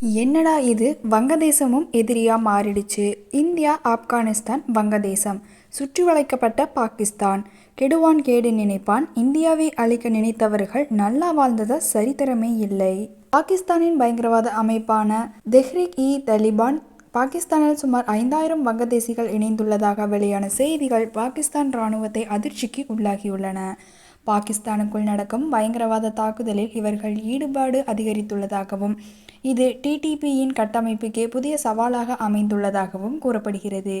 என்னடா இது? வங்கதேசமும் எதிரியாக மாறிடுச்சு. இந்தியா ஆப்கானிஸ்தான் வங்கதேசம். சுற்றி வளைக்கப்பட்ட பாகிஸ்தான். கெடுவான் கேடு நினைப்பான். இந்தியாவை அழிக்க நினைத்தவர்கள் நல்லா வாழ்ந்ததா சரித்திரமே இல்லை. பாகிஸ்தானின் பயங்கரவாத அமைப்பான தெஹ்ரிக் இ தலிபான் பாகிஸ்தானில் சுமார் ஐந்தாயிரம் வங்கதேசிகள் இணைந்துள்ளதாக வெளியான செய்திகள் பாகிஸ்தான் இராணுவத்தை அதிர்ச்சிக்கு உள்ளாகியுள்ளன. பாகிஸ்தானுக்குள் நடக்கும் பயங்கரவாத தாக்குதலில் இவர்கள் ஈடுபாடு அதிகரித்துள்ளதாகவும் இது டிடிபியின் கட்டமைப்புக்கே புதிய சவாலாக அமைந்துள்ளதாகவும் கூறப்படுகிறது.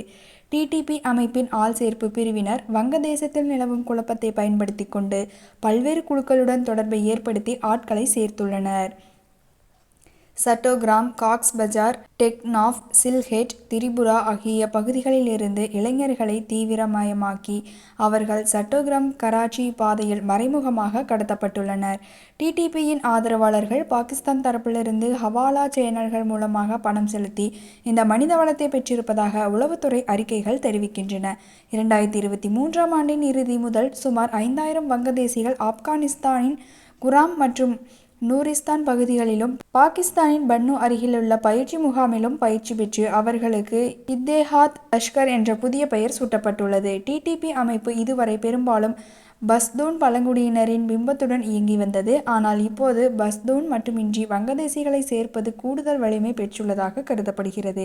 டிடிபி அமைப்பின் ஆள் சேர்ப்பு பிரிவினர் வங்கதேசத்தில் நிலவும் குழப்பத்தை பயன்படுத்தி கொண்டு பல்வேறு குழுக்களுடன் தொடர்பை ஏற்படுத்தி ஆட்களை சேர்த்துள்ளனர். சட்டோகிராம் காக்ஸ் பஜார் டெக்னாஃப் சில்ஹெட் திரிபுரா ஆகிய பகுதிகளிலிருந்து இளைஞர்களை தீவிரமயமாக்கி அவர்கள் சட்டோகிராம் கராச்சி பாதையில் மறைமுகமாக கடத்தப்பட்டுள்ளனர். டிடிபியின் ஆதரவாளர்கள் பாகிஸ்தான் தரப்பிலிருந்து ஹவாலா சேனல்கள் மூலமாக பணம் செலுத்தி இந்த மனித வளத்தை பெற்றிருப்பதாக உளவுத்துறை அறிக்கைகள் தெரிவிக்கின்றன. இரண்டாயிரத்தி இருபத்தி மூன்றாம் ஆண்டின் இறுதி முதல் சுமார் ஐந்தாயிரம் வங்கதேசிகள் ஆப்கானிஸ்தானின் குராம் மற்றும் நூரிஸ்தான் பகுதிகளிலும் பாகிஸ்தானின் பன்னு அருகிலுள்ள பயிற்சி முகாமிலும் பயிற்சி பெற்று அவர்களுக்கு இத்தேஹாத் லஷ்கர் என்ற புதிய பெயர் சூட்டப்பட்டுள்ளது. டிடிபி அமைப்பு இதுவரை பெரும்பாலும் பஸ்தூன் பழங்குடியினரின் பிம்பத்துடன் இயங்கி வந்தது. ஆனால் இப்போது பஸ்தூன் மட்டுமின்றி வங்கதேசிகளை சேர்ப்பது கூடுதல் வலிமை பெற்றுள்ளதாக கருதப்படுகிறது.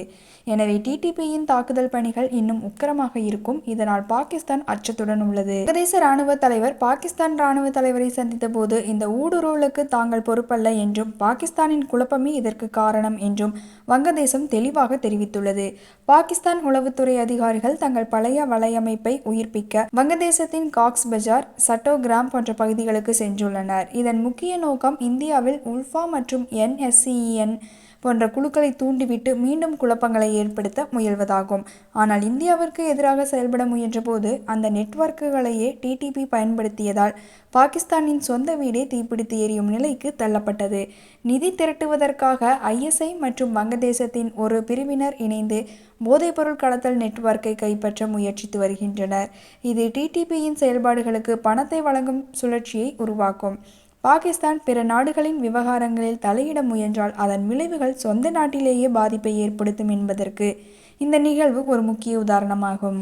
எனவே டிடிபியின் தாக்குதல் பணிகள் இன்னும் உக்கிரமாக இருக்கும். இதனால் பாகிஸ்தான் அச்சத்துடன் உள்ளது. வங்கதேச ராணுவ தலைவர் பாகிஸ்தான் ராணுவ தலைவரை சந்தித்த போது இந்த ஊடுருவலுக்கு தாங்கள் பொறுப்பல்ல என்றும் பாகிஸ்தானின் குழப்பமே இதற்கு காரணம் என்றும் வங்கதேசம் தெளிவாக தெரிவித்துள்ளது. பாகிஸ்தான் உளவுத்துறை அதிகாரிகள் தங்கள் பழைய வலையமைப்பை உயிர்ப்பிக்க வங்கதேசத்தின் காக்ஸ் பஜார் சட்டோகிராம் போன்ற பகுதிகளுக்கு சென்றுள்ளனர். இதன் முக்கிய நோக்கம் இந்தியாவில் உல்ஃபா மற்றும் என்எஸ்சிஎன் போன்ற குழுக்களை தூண்டிவிட்டு மீண்டும் குழப்பங்களை ஏற்படுத்த முயல்வதாகும். ஆனால் இந்தியாவிற்கு எதிராக செயல்பட முயன்றபோது அந்த நெட்வொர்க்குகளையே டிடிபி பயன்படுத்தியதால் பாகிஸ்தானின் சொந்த வீடே தீப்பிடித்து எரியும் நிலைக்கு தள்ளப்பட்டது. நிதி திரட்டுவதற்காக ஐஎஸ்ஐ மற்றும் வங்கதேசத்தின் ஒரு பிரிவினர் இணைந்து போதைப்பொருள் கடத்தல் நெட்வொர்க்கை கைப்பற்ற முயற்சித்து வருகின்றனர். இது டிடிபியின் செயல்பாடுகளுக்கு பணத்தை வழங்கும் சுழற்சியை உருவாக்கும். பாகிஸ்தான் பிற நாடுகளின் விவகாரங்களில் தலையிட முயன்றால் அதன் விளைவுகள் சொந்த நாட்டிலேயே பாதிப்பை ஏற்படுத்தும் என்பதற்கு இந்த நிகழ்வு ஒரு முக்கிய உதாரணமாகும்.